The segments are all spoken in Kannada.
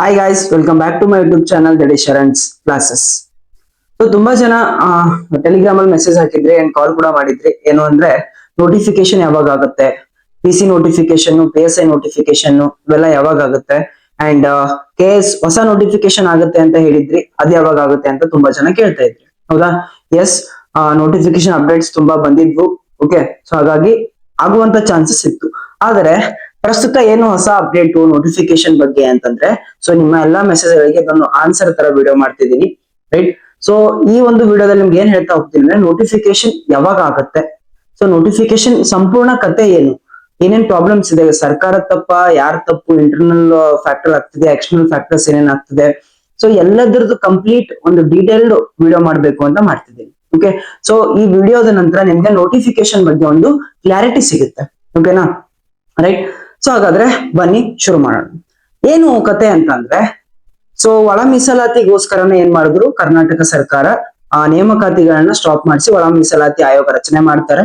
Hi guys welcome back to my YouTube channel is Sharan's classes so ತುಂಬಾ ಜನ ಟೆಲಿಗ್ರಾಮ್ ಅಲ್ಲಿ ಮೆಸೇಜ್ ಹಾಕಿದ್ರಿ ಅಂಡ್ ಕಾಲ್ ಕೂಡ ಮಾಡಿದ್ರಿ ಏನು ಅಂದ್ರೆ ನೋಟಿಫಿಕೇಶನ್ ಯಾವಾಗ ಆಗುತ್ತೆ? P C notification P S I notification ಇವೆಲ್ಲ ಯಾವಾಗ ಆಗುತ್ತೆ? ಅಂಡ್ ಕೆ ಎಸ್ ಹೊಸ ನೋಟಿಫಿಕೇಶನ್ ಆಗುತ್ತೆ ಅಂತ ಹೇಳಿದ್ರಿ, ಅದ್ ಯಾವಾಗ ಆಗುತ್ತೆ ಅಂತ ತುಂಬಾ ಜನ ಕೇಳ್ತಾ ಇದ್ರಿ. ಹೌದಾ? ಎಸ್ ನೋಟಿಫಿಕೇಶನ್ ಅಪ್ಡೇಟ್ಸ್ ತುಂಬಾ ಬಂದಿದ್ವು. ಓಕೆ ಸೊ ಹಾಗಾಗಿ ಆಗುವಂತ ಚಾನ್ಸಸ್ ಇತ್ತು. ಆದರೆ ಪ್ರಸ್ತುತ ಏನು ಹೊಸ ಅಪ್ಡೇಟ್ ನೋಟಿಫಿಕೇಶನ್ ಬಗ್ಗೆ ಅಂತಂದ್ರೆ ಸೊ ನಿಮ್ಮ ಎಲ್ಲಾ ಮೆಸೇಜ್ ಗಳಿಗೆ ಆನ್ಸರ್ ತರ ವಿಡಿಯೋ ಮಾಡ್ತಿದ್ದೀನಿ ರೈಟ್ ಸೊ ಈ ಒಂದು ವಿಡಿಯೋದಲ್ಲಿ ನಿಮ್ಗೆ ಏನ್ ಹೇಳ್ತಾ ಹೋಗ್ತೀನಿ ಅಂದ್ರೆ ನೋಟಿಫಿಕೇಶನ್ ಯಾವಾಗ ಆಗುತ್ತೆ? ಸೊ ನೋಟಿಫಿಕೇಶನ್ ಸಂಪೂರ್ಣ ಕತೆ ಏನು? ಏನೇನ್ ಪ್ರಾಬ್ಲಮ್ಸ್ ಇದೆ? ಸರ್ಕಾರ ತಪ್ಪ, ಯಾರ ತಪ್ಪು ಇಂಟರ್ನಲ್ ಫ್ಯಾಕ್ಟರ್ ಆಗ್ತಿದೆ ಎಕ್ಸ್ಟರ್ನಲ್ ಫ್ಯಾಕ್ಟರ್ಸ್ ಏನೇನ್ ಆಗ್ತಿದೆ? ಸೊ ಎಲ್ಲದರದ್ದು ಕಂಪ್ಲೀಟ್ ಒಂದು ಡೀಟೇಲ್ಡ್ ವಿಡಿಯೋ ಮಾಡ್ಬೇಕು ಅಂತ ಮಾಡ್ತಿದ್ದೀನಿ ಓಕೆ ಸೊ ಈ ವಿಡಿಯೋದ ನಂತರ ನಿಮ್ಗೆ ನೋಟಿಫಿಕೇಶನ್ ಬಗ್ಗೆ ಒಂದು ಕ್ಲಾರಿಟಿ ಸಿಗುತ್ತೆ ಓಕೆನಾ ರೈಟ್ ಸೊ ಹಾಗಾದ್ರೆ ಬನ್ನಿ ಶುರು ಮಾಡೋಣ. ಏನು ಕತೆ ಅಂತಂದ್ರೆ ಸೊ ಒಳ ಮೀಸಲಾತಿಗೋಸ್ಕರನೇ ಏನ್ ಮಾಡಿದ್ರು? ಕರ್ನಾಟಕ ಸರ್ಕಾರ ಆ ನೇಮಕಾತಿಗಳನ್ನ ಸ್ಟಾಪ್ ಮಾಡಿಸಿ ಒಳ ಮೀಸಲಾತಿ ಆಯೋಗ ರಚನೆ ಮಾಡ್ತಾರೆ.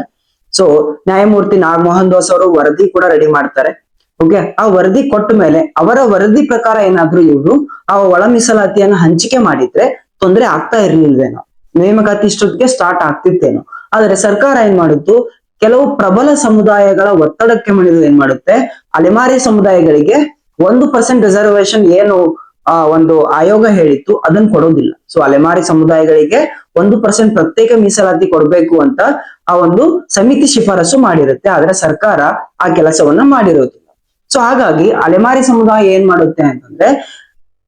ಸೊ ನ್ಯಾಯಮೂರ್ತಿ ನಾಗಮೋಹನ್ ದಾಸ್ ಅವರು ವರದಿ ಕೂಡ ರೆಡಿ ಮಾಡ್ತಾರೆ. ಓಕೆ ಆ ವರದಿ ಕೊಟ್ಟ ಮೇಲೆ ಅವರ ವರದಿ ಪ್ರಕಾರ ಏನಾದ್ರು ಇವರು ಆ ಒಳ ಮೀಸಲಾತಿಯನ್ನ ಹಂಚಿಕೆ ಮಾಡಿದ್ರೆ ತೊಂದರೆ ಆಗ್ತಾ ಇರ್ಲಿಲ್ವೇನೋ? ನೇಮಕಾತಿ ಇಷ್ಟೊತ್ತಿಗೆ ಸ್ಟಾರ್ಟ್ ಆಗ್ತಿತ್ತೇನೋ? ಆದ್ರೆ ಸರ್ಕಾರ ಏನ್ ಮಾಡಿತ್ತು? ಕೆಲವು ಪ್ರಬಲ ಸಮುದಾಯಗಳ ಒತ್ತಡಕ್ಕೆ ಮಣಿದು ಏನ್ ಮಾಡುತ್ತೆ? ಅಲೆಮಾರಿ ಸಮುದಾಯಗಳಿಗೆ ಒಂದು ಪರ್ಸೆಂಟ್ ರಿಸರ್ವೇಶನ್ ಏನು, ಆ, ಒಂದು ಆಯೋಗ ಹೇಳಿತ್ತು ಅದನ್ನ ಕೊಡೋದಿಲ್ಲ. ಸೊ ಅಲೆಮಾರಿ ಸಮುದಾಯಗಳಿಗೆ ಒಂದು ಪರ್ಸೆಂಟ್ ಪ್ರತ್ಯೇಕ ಮೀಸಲಾತಿ ಕೊಡಬೇಕು ಅಂತ ಆ ಒಂದು ಸಮಿತಿ ಶಿಫಾರಸು ಮಾಡಿರುತ್ತೆ. ಆದ್ರೆ ಸರ್ಕಾರ ಆ ಕೆಲಸವನ್ನ ಮಾಡಿರೋದಿಲ್ಲ. ಸೊ ಹಾಗಾಗಿ ಅಲೆಮಾರಿ ಸಮುದಾಯ ಏನ್ ಮಾಡುತ್ತೆ ಅಂತಂದ್ರೆ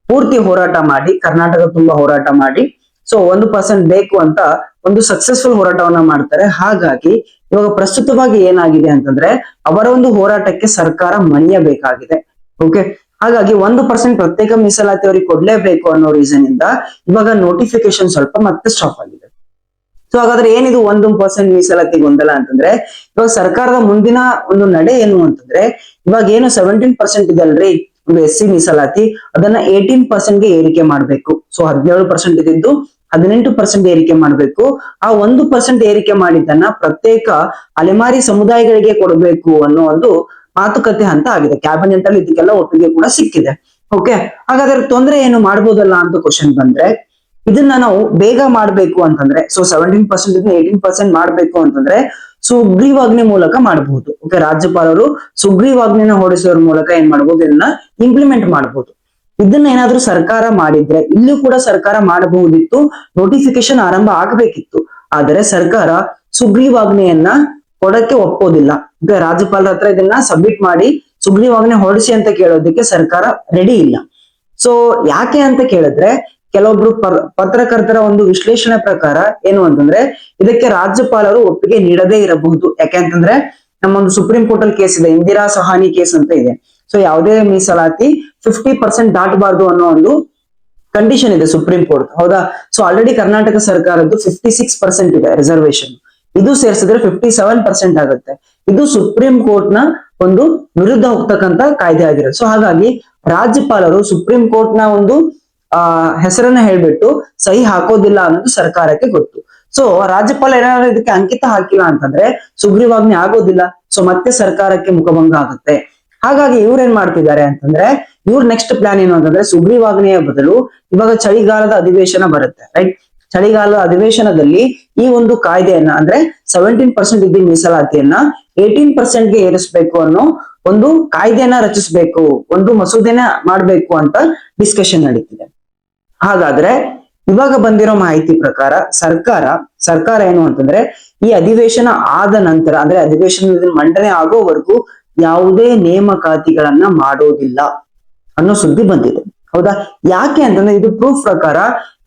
ಪೂರ್ತಿ ಹೋರಾಟ ಮಾಡಿ, ಕರ್ನಾಟಕ ತುಂಬಾ ಹೋರಾಟ ಮಾಡಿ ಸೊ ಒಂದು ಪರ್ಸೆಂಟ್ ಬೇಕು ಅಂತ ಒಂದು ಸಕ್ಸಸ್ಫುಲ್ ಹೋರಾಟವನ್ನ ಮಾಡ್ತಾರೆ. ಹಾಗಾಗಿ ಇವಾಗ ಪ್ರಸ್ತುತವಾಗಿ ಏನಾಗಿದೆ ಅಂತಂದ್ರೆ ಅವರ ಒಂದು ಹೋರಾಟಕ್ಕೆ ಸರ್ಕಾರ ಮಣಿಯಬೇಕಾಗಿದೆ ಓಕೆ ಹಾಗಾಗಿ ಒಂದು ಪರ್ಸೆಂಟ್ ಪ್ರತ್ಯೇಕ ಮೀಸಲಾತಿ ಅವರಿಗೆ ಕೊಡ್ಲೇಬೇಕು ಅನ್ನೋ ರೀಸನ್ ಇಂದ ಇವಾಗ ನೋಟಿಫಿಕೇಶನ್ ಸ್ವಲ್ಪ ಮತ್ತೆ ಸ್ಟಾಪ್ ಆಗಿದೆ. ಸೊ ಹಾಗಾದ್ರೆ ಏನಿದು ಒಂದು ಪರ್ಸೆಂಟ್ ಮೀಸಲಾತಿ ಗೊಂದಲ ಅಂತಂದ್ರೆ, ಇವಾಗ ಸರ್ಕಾರದ ಮುಂದಿನ ಒಂದು ನಡೆ ಏನು ಅಂತಂದ್ರೆ, ಇವಾಗ ಏನು ಸೆವೆಂಟೀನ್ ಪರ್ಸೆಂಟ್ ಇದೆ ಅಲ್ರಿ ಒಂದು ಎಸ್ ಸಿ ಮೀಸಲಾತಿ, ಅದನ್ನ ಏಟೀನ್ ಪರ್ಸೆಂಟ್ಗೆ ಏರಿಕೆ ಮಾಡ್ಬೇಕು. ಸೊ ಹದಿನೇಳು ಪರ್ಸೆಂಟ್ ಇದ್ದಿದ್ದು ಹದಿನೆಂಟು ಪರ್ಸೆಂಟ್ ಏರಿಕೆ ಮಾಡಬೇಕು. ಆ ಒಂದು ಪರ್ಸೆಂಟ್ ಏರಿಕೆ ಮಾಡಿದ್ದನ್ನ ಪ್ರತ್ಯೇಕ ಅಲೆಮಾರಿ ಸಮುದಾಯಗಳಿಗೆ ಕೊಡಬೇಕು ಅನ್ನೋ ಒಂದು ಮಾತುಕತೆ ಅಂತ ಆಗಿದೆ. ಕ್ಯಾಬಿನೆಟ್ ಅಲ್ಲಿ ಇದಕ್ಕೆಲ್ಲ ಒಪ್ಪಿಗೆ ಕೂಡ ಸಿಕ್ಕಿದೆ. ಓಕೆ ಹಾಗಾದ್ರೆ ತೊಂದರೆ ಏನು ಮಾಡ್ಬೋದಲ್ಲ ಅಂತ ಕ್ವಶನ್ ಬಂದ್ರೆ, ಇದನ್ನ ನಾವು ಬೇಗ ಮಾಡ್ಬೇಕು ಅಂತಂದ್ರೆ ಸೊ ಸೆವೆಂಟೀನ್ ಪರ್ಸೆಂಟ್ ಇಂದ ಏಯ್ಟೀನ್ ಪರ್ಸೆಂಟ್ ಮಾಡ್ಬೇಕು ಅಂತಂದ್ರೆ ಸುಗ್ರೀವಾಜ್ಞೆ ಮೂಲಕ ಮಾಡಬಹುದು ಓಕೆ ರಾಜ್ಯಪಾಲರು ಸುಗ್ರೀವಾಜ್ಞೆನ ಹೊರಡಿಸೋದ್ರ ಮೂಲಕ ಏನ್ ಮಾಡ್ಬೋದು? ಇದನ್ನ ಇಂಪ್ಲಿಮೆಂಟ್ ಮಾಡಬಹುದು ಇದನ್ನ ಏನಾದ್ರೂ ಸರ್ಕಾರ ಮಾಡಿದ್ರೆ ಇಲ್ಲೂ ಕೂಡ ಸರ್ಕಾರ ಮಾಡಬಹುದಿತ್ತು ನೋಟಿಫಿಕೇಶನ್ ಆರಂಭ ಆಗಬೇಕಿತ್ತು. ಆದರೆ ಸರ್ಕಾರ ಸುಗ್ರೀವಾಜ್ಞೆಯನ್ನ ಕೊಡಕ್ಕೆ ಒಪ್ಪೋದಿಲ್ಲ. ಈಗ ರಾಜ್ಯಪಾಲರ ಹತ್ರ ಇದನ್ನ ಸಬ್ಮಿಟ್ ಮಾಡಿ ಸುಗ್ರೀವಾಜ್ಞೆ ಹೊರಡಿಸಿ ಅಂತ ಕೇಳೋದಕ್ಕೆ ಸರ್ಕಾರ ರೆಡಿ ಇಲ್ಲ. ಸೊ ಯಾಕೆ ಅಂತ ಕೇಳಿದ್ರೆ ಕೆಲವೊಬ್ರು ಪತ್ರಕರ್ತರ ಒಂದು ವಿಶ್ಲೇಷಣೆ ಪ್ರಕಾರ ಏನು ಅಂತಂದ್ರೆ ಇದಕ್ಕೆ ರಾಜ್ಯಪಾಲರು ಒಪ್ಪಿಗೆ ನೀಡದೇ ಇರಬಹುದು. ಯಾಕೆ ಅಂತಂದ್ರೆ ನಮ್ಮೊಂದು ಸುಪ್ರೀಂ ಕೋರ್ಟ್ ಅಲ್ಲಿ ಕೇಸ್ ಇದೆ, ಇಂದಿರಾ ಸಹಾನಿ ಕೇಸ್ ಅಂತ ಇದೆ. ಸೊ ಯಾವುದೇ ಮೀಸಲಾತಿ ಫಿಫ್ಟಿ ಪರ್ಸೆಂಟ್ ದಾಟಬಾರ್ದು ಅನ್ನೋ ಒಂದು ಕಂಡೀಷನ್ ಇದೆ ಸುಪ್ರೀಂ ಕೋರ್ಟ್ ಹೌದಾ? ಸೊ ಆಲ್ರೆಡಿ ಕರ್ನಾಟಕ ಸರ್ಕಾರದ್ದು ಫಿಫ್ಟಿ ಸಿಕ್ಸ್ ಪರ್ಸೆಂಟ್ ಇದೆ ರಿಸರ್ವೇಶನ್ ಇದು ಸೇರಿಸಿದ್ರೆ ಫಿಫ್ಟಿ ಸೆವೆನ್ ಪರ್ಸೆಂಟ್ ಆಗುತ್ತೆ. ಇದು ಸುಪ್ರೀಂ ಕೋರ್ಟ್ನ ಒಂದು ವಿರುದ್ಧ ಹೋಗ್ತಕ್ಕಂತ ಕಾಯ್ದೆ ಆಗಿರೋದು ಸೊ ಹಾಗಾಗಿ ರಾಜ್ಯಪಾಲರು ಸುಪ್ರೀಂ ಕೋರ್ಟ್ನ ಒಂದು, ಆ, ಹೆಸರನ್ನ ಹೇಳ್ಬಿಟ್ಟು ಸಹಿ ಹಾಕೋದಿಲ್ಲ ಅನ್ನೋದು ಸರ್ಕಾರಕ್ಕೆ ಗೊತ್ತು. ಸೊ ರಾಜ್ಯಪಾಲ ಏನಾದ್ರು ಇದಕ್ಕೆ ಅಂಕಿತ ಹಾಕಿಲ್ಲ ಅಂತಂದ್ರೆ ಸುಗ್ರೀವಾಜ್ಞೆ ಆಗೋದಿಲ್ಲ. ಸೊ ಮತ್ತೆ ಸರ್ಕಾರಕ್ಕೆ ಮುಖಭಂಗ ಆಗುತ್ತೆ. ಹಾಗಾಗಿ ಇವ್ರೇನ್ ಮಾಡ್ತಿದ್ದಾರೆ ಅಂತಂದ್ರೆ, ಇವ್ರ ನೆಕ್ಸ್ಟ್ ಪ್ಲಾನ್ ಏನು ಅಂತಂದ್ರೆ ಸುಗ್ರೀವಾಜ್ಞೆಯ ಬದಲು ಇವಾಗ ಚಳಿಗಾಲದ ಅಧಿವೇಶನ ಬರುತ್ತೆ ರೈಟ್ ಚಳಿಗಾಲದ ಅಧಿವೇಶನದಲ್ಲಿ ಈ ಒಂದು ಕಾಯ್ದೆಯನ್ನ ಅಂದ್ರೆ ಸೆವೆಂಟೀನ್ ಪರ್ಸೆಂಟ್ ಇದ್ದ ಮೀಸಲಾತಿಯನ್ನ ಏಟೀನ್ ಪರ್ಸೆಂಟ್ಗೆ ಏರಿಸಬೇಕು ಅನ್ನೋ ಒಂದು ಕಾಯ್ದೆಯನ್ನ ರಚಿಸಬೇಕು, ಒಂದು ಮಸೂದೆನ ಮಾಡ್ಬೇಕು ಅಂತ ಡಿಸ್ಕಷನ್ ನಡೀತಿದೆ. ಹಾಗಾದ್ರೆ ಇವಾಗ ಬಂದಿರೋ ಮಾಹಿತಿ ಪ್ರಕಾರ ಸರ್ಕಾರ ಸರ್ಕಾರ ಏನು ಅಂತಂದ್ರೆ ಈ ಅಧಿವೇಶನ ಆದ ನಂತರ, ಅಂದ್ರೆ ಅಧಿವೇಶನದ ಮಂಡನೆ ಆಗೋವರೆಗೂ ಯಾವುದೇ ನೇಮಕಾತಿಗಳನ್ನ ಮಾಡೋದಿಲ್ಲ ಅನ್ನೋ ಸುದ್ದಿ ಬಂದಿದೆ. ಹೌದಾ? ಯಾಕೆ ಅಂತಂದ್ರೆ ಇದು ಪ್ರೂಫ್ ಪ್ರಕಾರ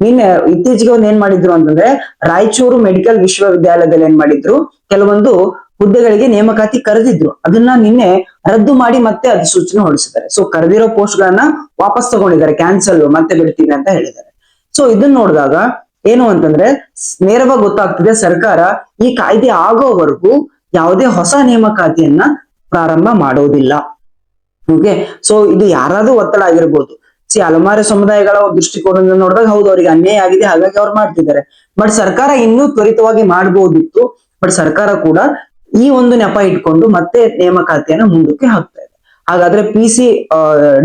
ನಿನ್ನೆ ಇತ್ತೀಚೆಗೆ ಒಂದು ಏನ್ ಮಾಡಿದ್ರು ಅಂತಂದ್ರೆ ರಾಯಚೂರು ಮೆಡಿಕಲ್ ವಿಶ್ವವಿದ್ಯಾಲಯದಲ್ಲಿ ಏನ್ ಮಾಡಿದ್ರು? ಕೆಲವೊಂದು ಹುದ್ದೆಗಳಿಗೆ ನೇಮಕಾತಿ ಕರೆದಿದ್ರು. ಅದನ್ನ ನಿನ್ನೆ ರದ್ದು ಮಾಡಿ ಮತ್ತೆ ಅಧಿಸೂಚನೆ ಹೊರಡಿಸಿದ್ದಾರೆ. ಸೊ ಕರೆದಿರೋ ಪೋಸ್ಟ್ ಗಳನ್ನ ವಾಪಸ್ ತಗೊಂಡಿದ್ದಾರೆ. ಕ್ಯಾನ್ಸಲ್ ಮತ್ತೆ ಬಿಡ್ತೀವಿ ಅಂತ ಹೇಳಿದ್ದಾರೆ. ಸೊ ಇದನ್ನ ನೋಡಿದಾಗ ಏನು ಅಂತಂದ್ರೆ ನೇರವಾಗಿ ಗೊತ್ತಾಗ್ತಿದೆ ಸರ್ಕಾರ ಈ ಕಾಯ್ದೆ ಆಗೋವರೆಗೂ ಯಾವುದೇ ಹೊಸ ನೇಮಕಾತಿಯನ್ನ ಪ್ರಾರಂಭ ಮಾಡೋದಿಲ್ಲ ಓಕೆ ಸೊ ಇದು ಯಾರಾದ್ರೂ ಒತ್ತಡ ಆಗಿರ್ಬೋದು. ಸಿ ಅಲಮಾರಿ ಸಮುದಾಯಗಳ ದೃಷ್ಟಿಕೋನದಿಂದ ನೋಡಿದಾಗ ಹೌದು, ಅವರಿಗೆ ಅನ್ಯಾಯ ಆಗಿದೆ, ಹಾಗಾಗಿ ಅವ್ರು ಮಾಡ್ತಿದ್ದಾರೆ. ಬಟ್ ಸರ್ಕಾರ ಇನ್ನೂ ತ್ವರಿತವಾಗಿ ಮಾಡಬಹುದಿತ್ತು ಬಟ್ ಸರ್ಕಾರ ಕೂಡ ಈ ಒಂದು ನೆಪ ಇಟ್ಕೊಂಡು ಮತ್ತೆ ನೇಮಕಾತಿಯನ್ನ ಮುಂದಕ್ಕೆ ಹಾಕ್ತಾ ಇದೆ. ಹಾಗಾದ್ರೆ P C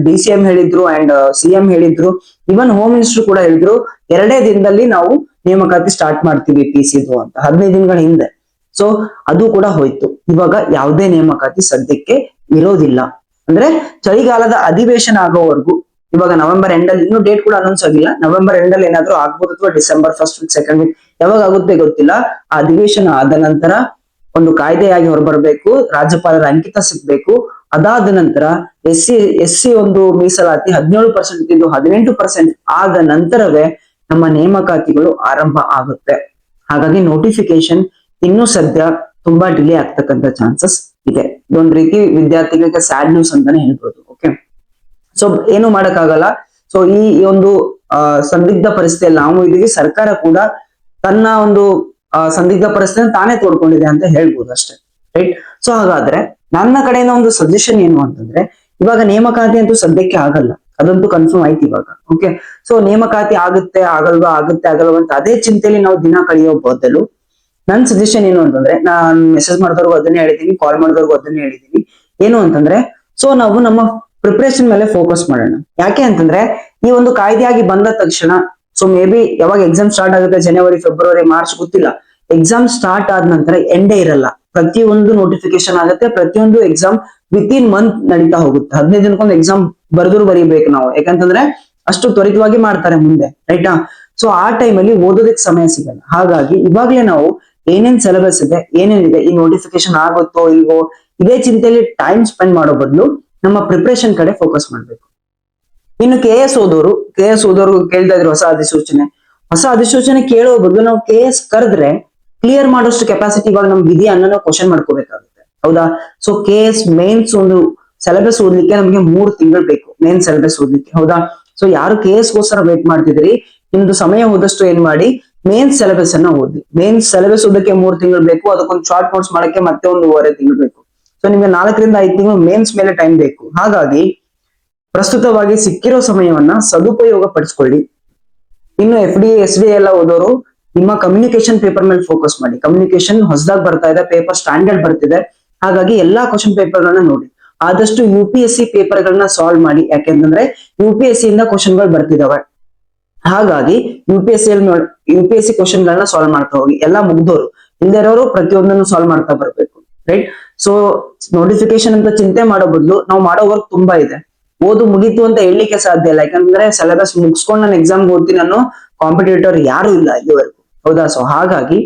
D C M ಹೇಳಿದ್ರು ಅಂಡ್ ಸಿ ಎಂ ಹೇಳಿದ್ರು ಇವನ್ ಹೋಮ್ ಮಿನಿಸ್ಟರ್ ಕೂಡ ಹೇಳಿದ್ರು, ಎರಡೇ ದಿನದಲ್ಲಿ ನಾವು ನೇಮಕಾತಿ ಸ್ಟಾರ್ಟ್ ಮಾಡ್ತೀವಿ ಪಿ ಸಿದು ಅಂತ, ಹದಿನೈದು ದಿನಗಳ ಹಿಂದೆ. ಸೊ ಅದು ಕೂಡ ಹೋಯ್ತು. ಇವಾಗ ಯಾವುದೇ ನೇಮಕಾತಿ ಸದ್ಯಕ್ಕೆ ಇರೋದಿಲ್ಲ. ಅಂದ್ರೆ ಚಳಿಗಾಲದ ಅಧಿವೇಶನ ಆಗೋವರೆಗೂ, ಇವಾಗ ನವೆಂಬರ್ ಎಂಡ್ ಅಲ್ಲಿ, ಇನ್ನೂ ಡೇಟ್ ಕೂಡ ಅನೌನ್ಸ್ ಆಗಿಲ್ಲ. ನವೆಂಬರ್ ಎಂಡ್ ಅಲ್ಲಿ ಏನಾದ್ರು ಆಗ್ಬೋದು ಅಥವಾ December first week second week ಯಾವಾಗ ಆಗುತ್ತೆ ಗೊತ್ತಿಲ್ಲ. ಆ ಅಧಿವೇಶನ ಆದ ನಂತರ ಒಂದು ಕಾಯ್ದೆಯಾಗಿ ಹೊರಬರಬೇಕು. ರಾಜ್ಯಪಾಲರ ಅಂಕಿತ ಸಿಗ್ಬೇಕು. ಅದಾದ ನಂತರ ಎಸ್ ಸಿ ಎಸ್ ಸಿ ಒಂದು ಮೀಸಲಾತಿ ಹದಿನೇಳು ಪರ್ಸೆಂಟ್ ಇದ್ದು ಹದಿನೆಂಟು ಪರ್ಸೆಂಟ್ ಆದ ನಂತರವೇ ನಮ್ಮ ನೇಮಕಾತಿಗಳು ಆರಂಭ ಆಗುತ್ತೆ. ಹಾಗಾಗಿ ನೋಟಿಫಿಕೇಶನ್ ಇನ್ನೂ ಸದ್ಯ ತುಂಬಾ ಡಿಲೇ ಆಗ್ತಕ್ಕಂತ ಚಾನ್ಸಸ್ ಇದೆ. ಒಂದ್ ರೀತಿ ವಿದ್ಯಾರ್ಥಿಗಳಿಗೆ ಸ್ಯಾಡ್ ನ್ಯೂಸ್ ಅಂತಾನೆ ಹೇಳ್ಬೋದು ಓಕೆ ಸೊ ಏನು ಮಾಡಕ್ಕಾಗಲ್ಲ. ಸೊ ಈ ಒಂದು ಸಂದಿಗ್ಧ ಪರಿಸ್ಥಿತಿಯಲ್ಲಿ ನಾವು ಇದೀವಿ ಸರ್ಕಾರ ಕೂಡ ತನ್ನ ಒಂದು ಸಂದಿಗ್ಧ ಪರಿಸ್ಥಿತಿಯನ್ನು ತಾನೇ ತೋಡ್ಕೊಂಡಿದೆ ಅಂತ ಹೇಳ್ಬೋದು ಅಷ್ಟೇ ರೈಟ್ ಸೊ ಹಾಗಾದ್ರೆ ನನ್ನ ಕಡೆಯಿಂದ ಒಂದು ಸಜೆಷನ್ ಏನು ಅಂತಂದ್ರೆ, ಇವಾಗ ನೇಮಕಾತಿ ಅಂತೂ ಸದ್ಯಕ್ಕೆ ಆಗಲ್ಲ. ಅದಂತೂ ಕನ್ಫರ್ಮ್ ಆಯ್ತು ಇವಾಗ ಓಕೆ ಸೊ ನೇಮಕಾತಿ ಆಗುತ್ತೆ, ಆಗಲ್ವಾ ಆಗುತ್ತೆ, ಆಗಲ್ವಾ ಅಂತ ಅದೇ ಚಿಂತೆಯಲ್ಲಿ ನಾವು ದಿನ ಕಳೆಯೋ ಬದಲು ನನ್ ಸಜೆಷನ್ ಏನು ಅಂತಂದ್ರೆ, ನಾನ್ ಮೆಸೇಜ್ ಮಾಡಿದವ್ರಿಗೂ ಅದನ್ನೇ ಹೇಳಿದೀನಿ ಕಾಲ್ ಮಾಡಿದವ್ರಿಗೂ ಅದನ್ನೇ ಹೇಳಿದೀನಿ. ಏನು ಅಂತಂದ್ರೆ ಸೊ ನಾವು ನಮ್ಮ ಪ್ರಿಪ್ರೇಷನ್ ಮೇಲೆ ಫೋಕಸ್ ಮಾಡೋಣ. ಯಾಕೆ ಅಂತಂದ್ರೆ, ಈ ಒಂದು ಕಾಯ್ದೆಯಾಗಿ ಬಂದ ತಕ್ಷಣ ಸೊ ಮೇ ಬಿ ಯಾವಾಗ ಎಕ್ಸಾಮ್ ಸ್ಟಾರ್ಟ್ ಆಗುತ್ತೆ ಜನವರಿ ಫೆಬ್ರವರಿ ಮಾರ್ಚ್ ಗೊತ್ತಿಲ್ಲ. ಎಕ್ಸಾಮ್ ಸ್ಟಾರ್ಟ್ ಆದ ನಂತರ ಎಂಡೇ ಇರಲ್ಲ. ಪ್ರತಿಯೊಂದು ನೋಟಿಫಿಕೇಶನ್ ಆಗುತ್ತೆ, ಪ್ರತಿಯೊಂದು ಎಕ್ಸಾಮ್ ವಿತ್ ಇನ್ ಮಂತ್ ನಡೀತಾ ಹೋಗುತ್ತೆ. ಹದಿನೈದು ದಿನಕ್ಕೊಂದು ಎಕ್ಸಾಮ್ ಬರೆದ್ರು ಬರೀಬೇಕು ನಾವು. ಯಾಕಂತಂದ್ರೆ, ಅಷ್ಟು ತ್ವರಿತವಾಗಿ ಮಾಡ್ತಾರೆ ಮುಂದೆ ರೈಟಾ ಸೊ ಆ ಟೈಮಲ್ಲಿ ಓದೋದಕ್ಕೆ ಸಮಯ ಸಿಗಲ್ಲ. ಹಾಗಾಗಿ ಇವಾಗ್ಲೇ ನಾವು ಏನೇನ್ ಸಿಲೆಬಸ್ ಇದೆ ಏನೇನಿದೆ ಈ ನೋಟಿಫಿಕೇಶನ್ ಆಗುತ್ತೋ ಇಲ್ವೋ, ಇದೇ ಚಿಂತೆಯಲ್ಲಿ ಟೈಮ್ ಸ್ಪೆಂಡ್ ಮಾಡೋ ಬದಲು ನಮ್ಮ ಪ್ರಿಪ್ರೇಷನ್ ಕಡೆ ಫೋಕಸ್ ಮಾಡ್ಬೇಕು. ಇನ್ನು ಕೆ ಎಸ್ ಓದೋರು ಕೆ ಎಸ್ ಓದೋರು ಕೇಳ್ತಾ ಇದ್ರು ಹೊಸ ಅಧಿಸೂಚನೆ. ಹೊಸ ಅಧಿಸೂಚನೆ ಕೇಳೋ ಬದಲು ನಾವು ಕೆ ಎಸ್ ಕರೆದ್ರೆ ಕ್ಲಿಯರ್ ಮಾಡೋಷ್ಟು ಕೆಪಾಸಿಟಿ ಇವಾಗ ನಮ್ಗೆ ಇದೆಯಾ ಅನ್ನೋ ನಾವು ಕ್ವಶನ್ ಮಾಡ್ಕೋಬೇಕಾಗುತ್ತೆ. ಹೌದಾ? ಸೊ ಕೆ ಎಸ್ ಮೇನ್ಸ್ ಒಂದು ಸೆಲೆಬಸ್ ಓದ್ಲಿಕ್ಕೆ ನಮಗೆ ಮೂರು ತಿಂಗಳು ಬೇಕು ಮೇನ್ ಸೆಲೆಬಸ್ ಓದ್ಲಿಕ್ಕೆ. ಹೌದಾ? ಸೊ ಯಾರು ಕೆ ಎಸ್ ಗೋಸ್ಕರ ವೇಟ್ ಮಾಡ್ತಿದ್ರಿ ನಿಮ್ದು ಸಮಯ ಹೋದಷ್ಟು ಏನ್ ಮಾಡಿ? ಮೇನ್ ಸಿಲೆಬಸ್ ಅನ್ನ ಓದಿ ಮೇನ್ ಸಿಲೆಬಸ್ ಓದಕ್ಕೆ ಮೂರ್ ತಿಂಗಳು ಬೇಕು, ಅದಕ್ಕೊಂದು ಶಾರ್ಟ್ ನೋಟ್ಸ್ ಮಾಡಕ್ಕೆ ಮತ್ತೆ ಒಂದೂವರೆ ತಿಂಗಳು ಬೇಕು. ಸೊ ನಿಮ್ಗೆ ನಾಲ್ಕರಿಂದ ಐದು ತಿಂಗಳು ಮೇನ್ಸ್ ಮೇಲೆ ಟೈಮ್ ಬೇಕು. ಹಾಗಾಗಿ, ಪ್ರಸ್ತುತವಾಗಿ ಸಿಕ್ಕಿರೋ ಸಮಯವನ್ನ ಸದುಪಯೋಗ ಪಡಿಸ್ಕೊಳ್ಳಿ. ಇನ್ನು ಎಫ್ ಡಿ ಎಸ್ ಡಿ ಎಲ್ಲ ಓದೋರು, ನಿಮ್ಮ ಕಮ್ಯುನಿಕೇಶನ್ ಪೇಪರ್ ಮೇಲೆ ಫೋಕಸ್ ಮಾಡಿ. ಕಮ್ಯುನಿಕೇಶನ್ ಹೊಸದಾಗಿ ಬರ್ತಾ ಇದೆ ಪೇಪರ್ ಸ್ಟ್ಯಾಂಡರ್ಡ್ ಬರ್ತಿದೆ. ಹಾಗಾಗಿ ಎಲ್ಲಾ ಕ್ವಶನ್ ಪೇಪರ್ ಗಳನ್ನ ನೋಡಿ. ಆದಷ್ಟು U P S C paper ಗಳನ್ನ ಸಾಲ್ವ್ ಮಾಡಿ. ಯಾಕೆಂದ್ರೆ ಯು ಪಿ ಎಸ್ ಸಿ ಇಂದ ಕ್ವಶನ್ಗಳು ಬರ್ತಿದಾವೆ. ಹಾಗಾಗಿ U P S C U P S C question ಗಳನ್ನ ಸಾಲ್ವ್ ಮಾಡ್ತಾ ಹೋಗಿ, ಎಲ್ಲ ಮುಗ್ದೋರು. ಇಲ್ದೇ ಇರೋರು ಪ್ರತಿಯೊಂದನ್ನು ಸಾಲ್ವ್ ಮಾಡ್ತಾ ಬರ್ಬೇಕು ರೈಟ್ ಸೊ ನೋಟಿಫಿಕೇಶನ್ ಅಂತ ಚಿಂತೆ ಮಾಡೋ ಬದಲು ನಾವು ಮಾಡೋ ವರ್ಕ್ ತುಂಬಾ ಇದೆ. ಓದು ಮುಗೀತು ಅಂತ ಹೇಳಲಿಕ್ಕೆ ಸಾಧ್ಯ ಇಲ್ಲ. ಯಾಕಂದ್ರೆ ಸಿಲೆಬಸ್ ಮುಗಿಸ್ಕೊಂಡು ನಾನು ಎಕ್ಸಾಮ್ ಓದ್ತೀನಿ ಅನ್ನೋ ಕಾಂಪಿಟೇಟರ್ ಯಾರು ಇಲ್ಲ ಇಲ್ಲಿವರೆಗೂ. ಹೌದಾ? ಸೊ ಹಾಗಾಗಿ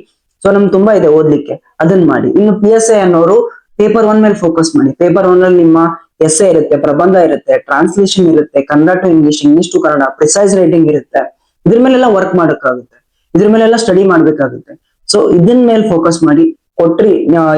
ಸೊ ನಮ್ ತುಂಬಾ ಇದೆ ಓದ್ಲಿಕ್ಕೆ. ಅದನ್ನ ಮಾಡಿ. ಇನ್ನು ಪಿ ಎಸ್ ಐ ಅನ್ನೋರು ಪೇಪರ್ ಒನ್ ಮೇಲೆ ಫೋಕಸ್ ಮಾಡಿ. ಪೇಪರ್ ಒನ್ ಅಲ್ಲಿ ನಿಮ್ಮ ಎಸ್ ಎ ಇರುತ್ತೆ, ಪ್ರಬಂಧ ಇರುತ್ತೆ ಟ್ರಾನ್ಸ್ಲೇಷನ್ ಇರುತ್ತೆ Kannada to English English to Kannada precise writing ಇರುತ್ತೆ. ಇದ್ರ ಮೇಲೆಲ್ಲ ವರ್ಕ್ ಮಾಡಕ್ಕಾಗುತ್ತೆ. ಇದ್ರ ಮೇಲೆಲ್ಲ ಸ್ಟಡಿ ಮಾಡ್ಬೇಕಾಗುತ್ತೆ. ಸೊ ಇದನ್ ಮೇಲೆ ಫೋಕಸ್ ಮಾಡಿ ಕೊಟ್ರಿ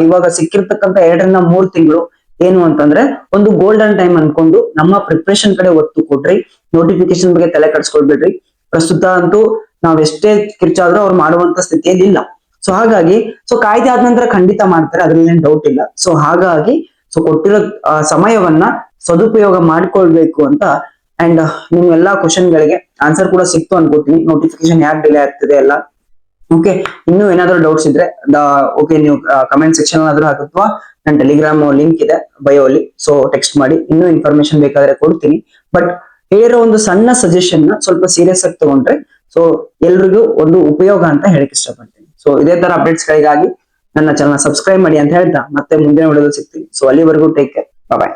ಇವಾಗ ಸಿಕ್ಕಿರ್ತಕ್ಕಂಥ ಎರಡರಿಂದ ಮೂರ್ ತಿಂಗಳು ಏನು ಅಂತಂದ್ರೆ ಒಂದು ಗೋಲ್ಡನ್ ಟೈಮ್ ಅನ್ಕೊಂಡು ನಮ್ಮ ಪ್ರಿಪ್ರೇಷನ್ ಕಡೆ ಒತ್ತು ಕೊಟ್ರಿ ನೋಟಿಫಿಕೇಶನ್ ಬಗ್ಗೆ ತಲೆ ಕಟ್ಸ್ಕೊಳ್ಬೇಡ್ರಿ ಪ್ರಸ್ತುತ ಅಂತೂ ನಾವ್ ಎಷ್ಟೇ ಕಿರ್ಚಾದ್ರೂ ಅವ್ರು ಮಾಡುವಂತ ಸ್ಥಿತಿಯಲ್ಲಿ ಇಲ್ಲ ಸೊ ಹಾಗಾಗಿ ಸೊ ಕಾಯ್ದೆ ಆದ ನಂತರ ಖಂಡಿತ ಮಾಡ್ತಾರೆ ಅದ್ರಲ್ಲಿ ಡೌಟ್ ಇಲ್ಲ. ಸೊ ಹಾಗಾಗಿ ಸೊ ಕೊಟ್ಟಿರೋ ಸಮಯವನ್ನ ಸದುಪಯೋಗ ಮಾಡ್ಕೊಳ್ಬೇಕು ಅಂತ ಅಂಡ್ ನಿಮ್ ಎಲ್ಲಾ ಕ್ವಶನ್ ಗಳಿಗೆ ಆನ್ಸರ್ ಕೂಡ ಸಿಕ್ತು ಅನ್ಕೋತೀನಿ. ನೋಟಿಫಿಕೇಶನ್ ಯಾಕೆ ಡಿಲೇ ಆಗ್ತಿದೆ ಎಲ್ಲ. ಓಕೆ ಇನ್ನೂ ಏನಾದ್ರು ಡೌಟ್ಸ್ ಇದ್ರೆ ಓಕೆ ನೀವು ಕಮೆಂಟ್ ಸೆಕ್ಷನ್ ಆದ್ರೂ ಹಾಕತ್ವಾ. ನನ್ನ ಟೆಲಿಗ್ರಾಮ್ ಲಿಂಕ್ ಇದೆ ಬಯೋ ಅಲ್ಲಿ. ಸೊ ಟೆಕ್ಸ್ಟ್ ಮಾಡಿ, ಇನ್ನೂ ಇನ್ಫಾರ್ಮೇಶನ್ ಬೇಕಾದ್ರೆ ಕೊಡ್ತೀನಿ. ಬಟ್ ಹೇಳಿರೋ ಒಂದು ಸಣ್ಣ ಸಜೆಷನ್ನ ಸ್ವಲ್ಪ ಸೀರಿಯಸ್ ಆಗಿ ತಗೊಂಡ್ರೆ ಸೊ ಎಲ್ರಿಗೂ ಒಂದು ಉಪಯೋಗ ಅಂತ ಹೇಳಕ್ ಇಷ್ಟಪಡ್ತೀನಿ. ಸೊ ಇದೇ ತರ ಅಪ್ಡೇಟ್ಸ್ ಗಳಿಗಾಗಿ ನನ್ನ ಚಾನಲ್ ಸಬ್ಸ್ಕ್ರೈಬ್ ಮಾಡಿ ಅಂತ ಹೇಳ್ತಾ ಮತ್ತೆ ಮುಂದಿನ ವಿಡಿಯೋದಲ್ಲಿ ಸಿಗ್ತೀನಿ. ಸೊ ಅಲ್ಲಿವರೆಗೂ ಟೇಕ್ ಕೇರ್ ಬಾಯ್